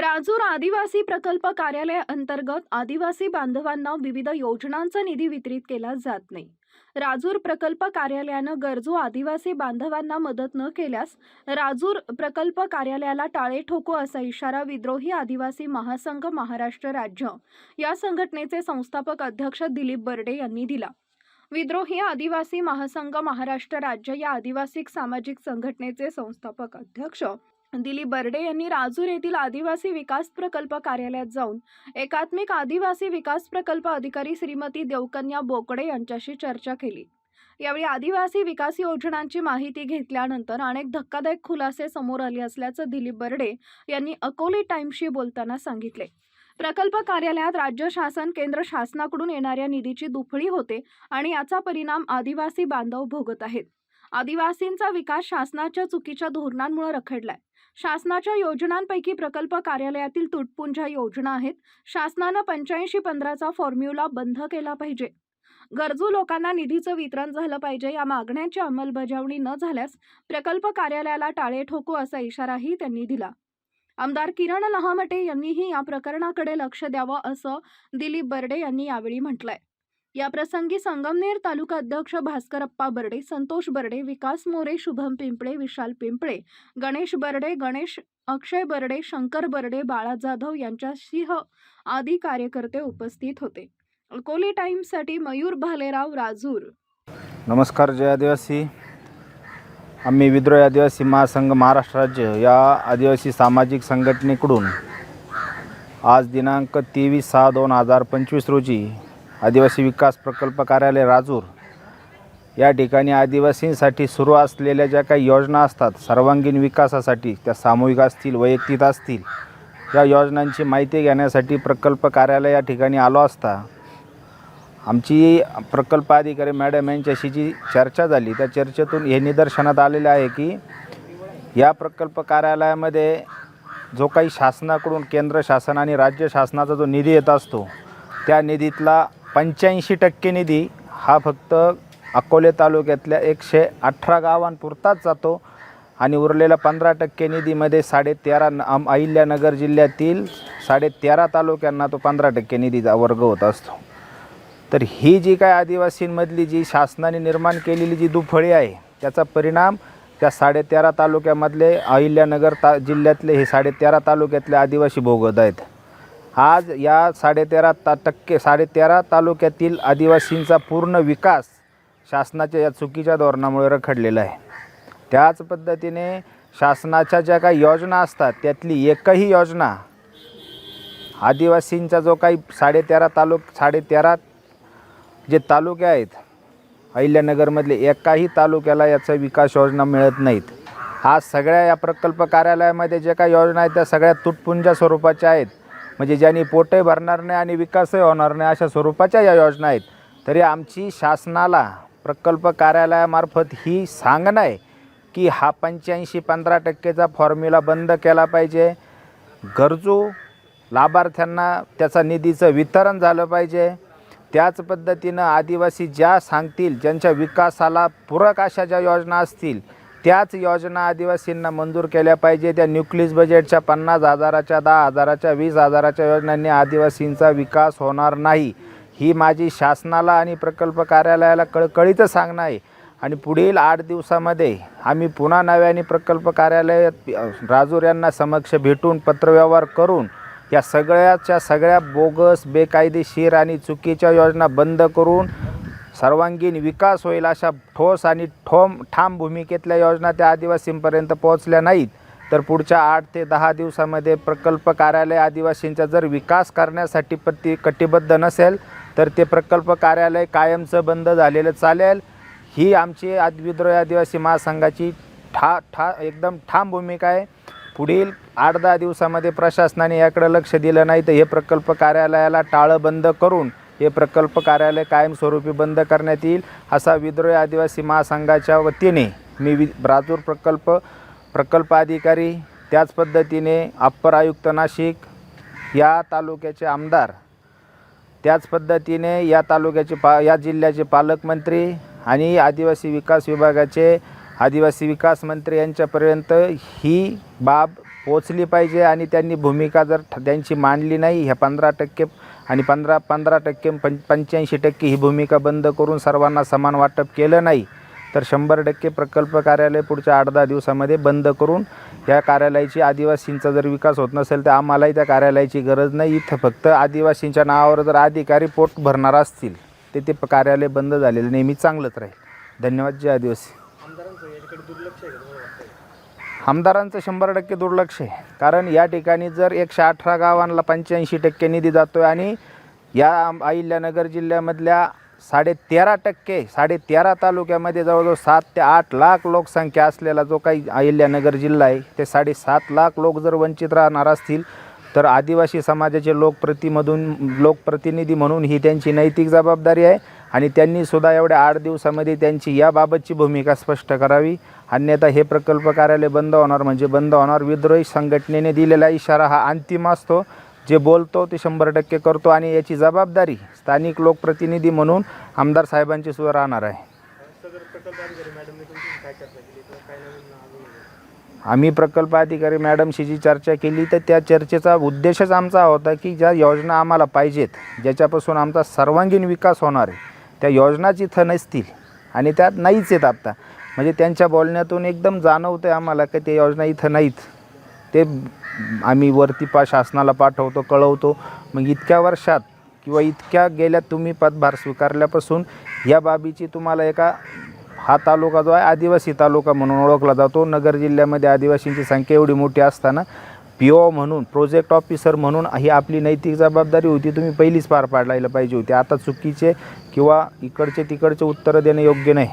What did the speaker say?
राजूर आदिवासी प्रकल्प कार्यालय अंतर्गत आदिवासी बांधवांना विविध योजनांचा निधी वितरित केला जात नाही. राजूर प्रकल्प कार्यालयानं गरजू आदिवासी बांधवांना मदत न केल्यास राजूर प्रकल्प कार्यालयाला टाळे ठोको असा इशारा विद्रोही आदिवासी महासंघ महाराष्ट्र राज्य या संघटनेचे संस्थापक अध्यक्ष दिलीप बर्डे यांनी दिला. विद्रोही आदिवासी महासंघ महाराष्ट्र राज्य या आदिवासी सामाजिक संघटनेचे संस्थापक अध्यक्ष दिलीप बर्डे यांनी राजूर येथील आदिवासी विकास प्रकल्प कार्यालयात जाऊन एकात्मिक आदिवासी विकास प्रकल्प अधिकारी श्रीमती देवकन्या बोकडे यांच्याशी चर्चा केली. यावेळी आदिवासी विकास योजनांची माहिती घेतल्यानंतर अनेक धक्कादायक खुलासे समोर आले असल्याचं दिलीप बर्डे यांनी अकोले टाइम्सशी बोलताना सांगितले. प्रकल्प कार्यालयात राज्य शासन केंद्र शासनाकडून येणाऱ्या निधीची दुफळी होते आणि याचा परिणाम आदिवासी बांधव भोगत आहेत. आदिवासींचा विकास शासनाच्या चुकीच्या धोरणांमुळे रखडलाय. शासनाच्या योजनांपैकी प्रकल्प कार्यालयातील तुटपुंज्या योजना आहेत. शासनानं पंच्याऐंशी पंधराचा फॉर्म्युला बंद केला पाहिजे. गरजू लोकांना निधीचं वितरण झालं पाहिजे या मागण्यांची अंमलबजावणी न झाल्यास प्रकल्प कार्यालयाला टाळे ठोकू असा इशाराही त्यांनी दिला. आमदार किरण लहामटे यांनीही या प्रकरणाकडे लक्ष द्यावं असं दिलीप बर्डे यांनी यावेळी म्हटलंय. या प्रसंगी संगमनेर तालुका अध्यक्ष भास्करप्पा बर्डे संतोष बर्डे विकास मोरे शुभम पिंपळे विशाल पिंपळे गणेश बर्डे गणेश अक्षय बर्डे शंकर बर्डे बाळा जाधव यांच्यासह आदी कार्यकर्ते उपस्थित होते. अकोले टाइम्ससाठी मयूर भालेराव राजूर. नमस्कार जय आदिवासी. आम्ही विद्रोही आदिवासी महासंघ महाराष्ट्र राज्य या आदिवासी सामाजिक संघटनेकडून आज दिनांक तेवीस सहा दोन हजार पंचवीस रोजी आदिवासी विकास प्रकल्प कार्यालय राजूर. या ठिकाणी आदिवासींसाठी सुरू असलेल्या ज्या काही योजना असतात सर्वांगीण विकासासाठी त्या सामूहिक असतील वैयक्तिक असतील या योजनांची माहिती घेण्यासाठी प्रकल्प कार्यालय या ठिकाणी आलो असता आमची प्रकल्प अधिकारी मॅडम यांच्याशी जी चर्चा झाली त्या चर्चेतून हे निदर्शनात आलेले आहे की या प्रकल्प कार्यालयामध्ये जो काही शासनाकडून केंद्र शासन आणि राज्य शासनाचा जो निधी येत असतो त्या निधीतला पंच्याऐंशी टक्के निधी हा फक्त अकोले तालुक्यातल्या एकशे अठरा गावांपुरताच जातो आणि उरलेल्या पंधरा टक्के निधीमध्ये साडेतेरा न- आम अहिल्यानगर जिल्ह्यातील साडेतेरा तालुक्यांना तो पंधरा टक्के निधीचा वर्ग होत असतो. तर ही जी काय आदिवासींमधली जी शासनाने निर्माण केलेली जी दुफळी आहे त्याचा परिणाम त्या साडेतेरा तालुक्यामधले अहिल्यानगर ता जिल्ह्यातले हे साडेतेरा तालुक्यातले आदिवासी भोगत आहेत. आज या साडेतेरा ता टक्के साडेतेरा तालुक्यातील आदिवासींचा पूर्ण विकास शासनाच्या या चुकीच्या धोरणामुळे रखडलेला आहे. त्याच पद्धतीने शासनाच्या ज्या काही योजना असतात त्यातली एकही योजना आदिवासींचा जो काही साडेतेरा तालुक साडेतेरा जे तालुके आहेत अहिल्यानगरमधले एकाही तालुक्याला याचा विकास योजना मिळत नाहीत. आज सगळ्या या प्रकल्प कार्यालयामध्ये ज्या काही योजना आहेत त्या सगळ्या तुटपुंजा स्वरूपाच्या आहेत. म्हणजे ज्यांनी पोटही भरणार नाही आणि विकासही होणार नाही अशा स्वरूपाच्या या योजना आहेत. तरी आमची शासनाला प्रकल्प कार्यालयामार्फत ही सांगणं आहे की हा पंच्याऐंशी पंधरा टक्केचा फॉर्म्युला बंद केला पाहिजे. गरजू लाभार्थ्यांना त्याचा निधीचं वितरण झालं पाहिजे. त्याच पद्धतीनं आदिवासी ज्या सांगतील ज्यांच्या विकासाला पूरक अशा ज्या योजना असतील त्याच योजना आदिवासींना मंजूर केल्या पाहिजे. त्या न्यूक्लिस बजेटच्या पन्नास हजाराच्या दहा हजाराच्या वीस हजाराच्या योजनांनी आदिवासींचा विकास होणार नाही. ही माझी शासनाला आणि प्रकल्प कार्यालयाला कळकळीचं सांगणं आहे. आणि पुढील आठ दिवसामध्ये आम्ही पुन्हा नव्याने प्रकल्प कार्यालयात राजूर यांना समक्ष भेटून पत्रव्यवहार करून या सगळ्याच्या सगळ्या बोगस बेकायदेशीर आणि चुकीच्या योजना बंद करून सर्वांगीण विकास होईल अशा ठोस आणि ठोम ठाम भूमिकेतल्या योजना त्या आदिवासींपर्यंत पोहोचल्या नाहीत. तर पुढच्या आठ ते दहा दिवसामध्ये प्रकल्प कार्यालय आदिवासींचा जर विकास करण्यासाठी प्रति कटिबद्ध नसेल तर ते प्रकल्प कार्यालय कायमचं बंद झालेलं चालेल. ही आमची आद विद्रोही आदिवासी महासंघाची ठा ठा एकदम ठाम भूमिका आहे. पुढील आठ दहा दिवसामध्ये प्रशासनाने याकडे लक्ष दिलं नाही तर हे प्रकल्प कार्यालयाला टाळं बंद करून हे प्रकल्प कार्यालय कायमस्वरूपी बंद करण्यात येईल असा विद्रोही आदिवासी महासंघाच्या वतीने मी वि राजूर प्रकल्प प्रकल्प अधिकारी त्याच पद्धतीने अप्पर आयुक्त नाशिक या तालुक्याचे आमदार त्याच पद्धतीने या तालुक्याचे पा या जिल्ह्याचे पालकमंत्री आणि आदिवासी विकास विभागाचे आदिवासी विकास मंत्री यांच्यापर्यंत ही बाब पोचली पाहिजे आणि त्यांनी भूमिका जर ठ- त्यांची मांडली नाही ह्या पंधरा टक्के आणि पंधरा पंधरा टक्के पं पंच्याऐंशी टक्के ही भूमिका बंद करून सर्वांना समान वाटप केलं नाही तर शंभर टक्के प्रकल्प कार्यालय पुढच्या आठ दहा दिवसामध्ये बंद करून या कार्यालयाची आदिवासींचा जर विकास होत नसेल तर आम्हालाही त्या कार्यालयाची गरज नाही. इथं फक्त आदिवासींच्या नावावर जर अधिकारी पोट भरणार असतील ते ते प- कार्यालय बंद झालेलं नेहमी चांगलंच राहील. धन्यवाद. जय आदिवासी. आमदारांचं शंभर टक्के दुर्लक्ष आहे. कारण या ठिकाणी जर एकशे अठरा गावांना पंच्याऐंशी टक्के निधी जातो आहे आणि या अहिल्यानगर जिल्ह्यामधल्या साडे तेरा टक्के साडे तेरा तालुक्यामध्ये जवळजवळ सात ते आठ लाख लोकसंख्या असलेला जो काही अहिल्यानगर जिल्हा आहे ते साडेसात लाख लोक जर वंचित राहणार असतील तर आदिवासी समाजाचे लोकप्रतिमधून लोकप्रतिनिधी म्हणून ही त्यांची नैतिक जबाबदारी आहे आणि त्यांनीसुद्धा एवढ्या आठ दिवसामध्ये त्यांची याबाबतची भूमिका स्पष्ट करावी. अन्यथा हे प्रकल्प कार्यालय बंद होणार म्हणजे बंद होणार. विद्रोही संघटनेने दिलेला इशारा हा अंतिम असतो. जे बोलतो ते शंभर टक्के करतो आणि याची जबाबदारी स्थानिक लोकप्रतिनिधी म्हणून आमदार साहेबांची सुद्धा राहणार आहे. आम्ही प्रकल्प अधिकारी मॅडमशी जी चर्चा केली तर त्या चर्चेचा उद्देशच आमचा होता की ज्या योजना आम्हाला पाहिजेत ज्याच्यापासून आमचा सर्वांगीण विकास होणार आहे त्या योजनाच इथं नसतील आणि त्यात नाहीच येत आत्ता. म्हणजे त्यांच्या बोलण्यातून एकदम जाणवतं आहे आम्हाला की ते योजना इथं नाहीत. ते आम्ही वरती पा शासनाला पाठवतो कळवतो. मग इतक्या वर्षात किंवा इतक्या गेल्या तुम्ही पदभार स्वीकारल्यापासून या बाबीची तुम्हाला एका हा तालुका जो आहे आदिवासी तालुका म्हणून ओळखला जातो. नगर जिल्ह्यामध्ये आदिवासींची संख्या एवढी मोठी असताना पी ओ म्हणून प्रोजेक्ट ऑफिसर म्हणून ही आपली नैतिक जबाबदारी होती तुम्ही पहिलीच पार पाडायला पाहिजे होती. आता चुकीचे किंवा इकडचे तिकडचे उत्तरं देणं योग्य नाही.